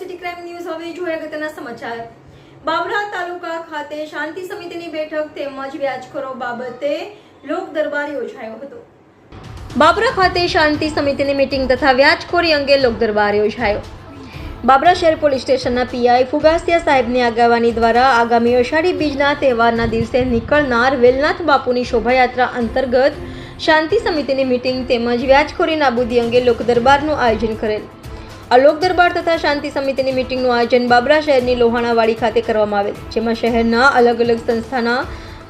City crime news હવે જોઈએ અગત્યના સમાચાર. બાબરા તાલુકા ખાતે શાંતિ સમિતિની બેઠક તેમજ વ્યાજખોરો બાબતે લોક દરબાર યોજાયો હતો. બાબરા ખાતે શાંતિ સમિતિની મિટિંગ તથા વ્યાજખોરી અંગે લોક દરબાર યોજાયો. બાબરા શહેર પોલીસ સ્ટેશનના પીઆઈ ફુગાસિયા સાહેબની આગેવાની દ્વારા આગામી અષાઢી બીજના તહેવારના દિવસે નીકળનાર વેલનાથ બાપુની શોભાયાત્રા અંતર્ગત શાંતિ સમિતિની મીટિંગ તેમજ વ્યાજખોરી નાબૂદી અંગે લોકદરબારનું આયોજન કરેલ. આ લોક દરબાર તથા શાંતિ સમિતિની મિટિંગનું આયોજન બાબરા શહેરની લોહાણાવાડી ખાતે કરવામાં આવેલ, જેમાં શહેરના અલગ અલગ સંસ્થાના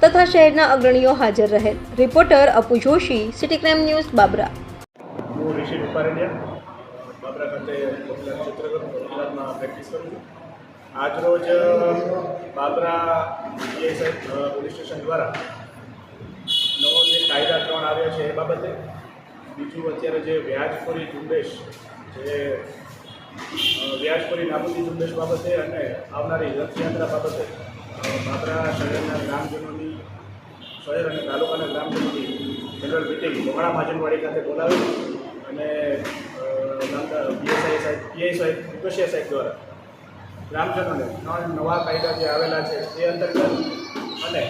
તથા શહેરના અગ્રણીઓ હાજર રહેલ. Reporter Apu Joshi city crime news, Babra. આજરોજ, બાબરા પોલીસ સ્ટેશન દ્વારા નવો જે કાયદા ત્રણ આવ્યા છે એ બાબતે, બીજું અત્યારે જે વ્યાજખોરી ઝુંબેશ જે વ્યાજખોરી નાબૂદી ઝુંબેશ બાબતે અને આવનારી રથયાત્રા બાબતે બાબરા શહેરના ગ્રામજનોની, શહેર અને તાલુકાના ગ્રામજનોની જનરલ મિટિંગ મોહાણા માજનવાડી ખાતે બોલાવી અને પીએસઆઈ સાહેબ પીઆઈ સાહેબ વિપક્ષીય સાહેબ દ્વારા ગ્રામજનોને ત્રણ નવા કાયદા જે આવેલા છે તે અંતર્ગત અને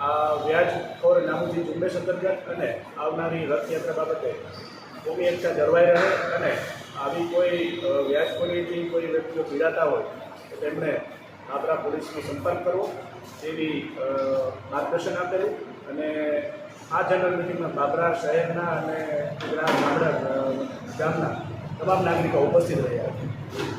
આ વ્યાજખોર નામુજી ઝુંબેશ અંતર્ગત અને આવનારી રથયાત્રા બાબતે ભૂમિ એકતા જળવાઈ રહે અને આવી કોઈ વ્યાજખોરીથી કોઈ વ્યક્તિઓ પીડાતા હોય, તો તેમણે આપણા પોલીસનો સંપર્ક કરવો તેવી માર્ગદર્શન આપેલું અને આ જનરલ મિટિંગમાં બાબરા શહેરના અને ગુજરાત બાબરા ગામના તમામ નાગરિકો ઉપસ્થિત રહ્યા. હતા